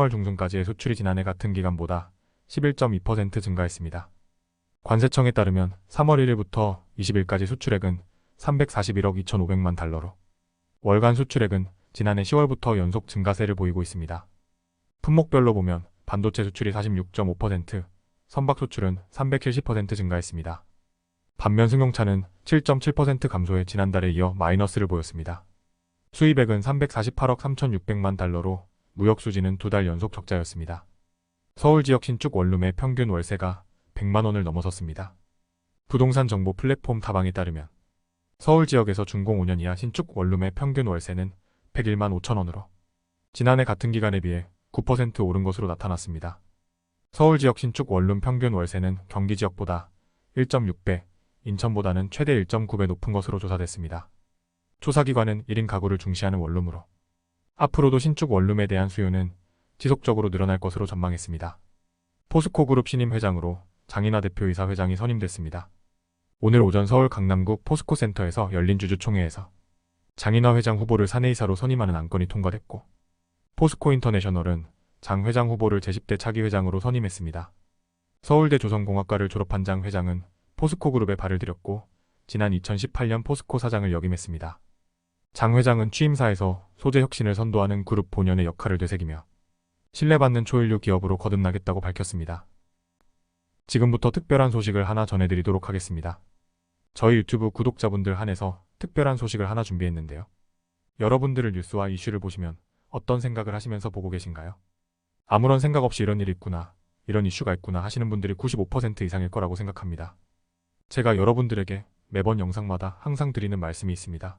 10월 중순까지의 수출이 지난해 같은 기간보다 11.2% 증가했습니다. 관세청에 따르면 3월 1일부터 20일까지 수출액은 341억 2,500만 달러로 월간 수출액은 지난해 10월부터 연속 증가세를 보이고 있습니다. 품목별로 보면 반도체 수출이 46.5%, 선박 수출은 370% 증가했습니다. 반면 승용차는 7.7% 감소해 지난달에 이어 마이너스를 보였습니다. 수입액은 348억 3,600만 달러로 무역 수지는 두 달 연속 적자였습니다. 서울 지역 신축 원룸의 평균 월세가 100만 원을 넘어섰습니다. 부동산 정보 플랫폼 다방에 따르면 서울 지역에서 준공 5년 이하 신축 원룸의 평균 월세는 101만 5천 원으로 지난해 같은 기간에 비해 9% 오른 것으로 나타났습니다. 서울 지역 신축 원룸 평균 월세는 경기 지역보다 1.6배, 인천보다는 최대 1.9배 높은 것으로 조사됐습니다. 조사기관은 1인 가구를 중시하는 원룸으로 앞으로도 신축 원룸에 대한 수요는 지속적으로 늘어날 것으로 전망했습니다. 포스코 그룹 신임 회장으로 장인하 대표이사 회장이 선임됐습니다. 오늘 오전 서울 강남구 포스코 센터에서 열린 주주총회에서 장인하 회장 후보를 사내이사로 선임하는 안건이 통과됐고 포스코 인터내셔널은 장 회장 후보를 제10대 차기 회장으로 선임했습니다. 서울대 조선공학과를 졸업한 장 회장은 포스코 그룹에 발을 들였고 지난 2018년 포스코 사장을 역임했습니다. 장 회장은 취임사에서 소재 혁신을 선도하는 그룹 본연의 역할을 되새기며 신뢰받는 초일류 기업으로 거듭나겠다고 밝혔습니다. 지금부터 특별한 소식을 하나 전해드리도록 하겠습니다. 저희 유튜브 구독자분들 한해서 특별한 소식을 하나 준비했는데요. 여러분들을 뉴스와 이슈를 보시면 어떤 생각을 하시면서 보고 계신가요? 아무런 생각 없이 이런 일이 있구나, 이런 이슈가 있구나 하시는 분들이 95% 이상일 거라고 생각합니다. 제가 여러분들에게 매번 영상마다 항상 드리는 말씀이 있습니다.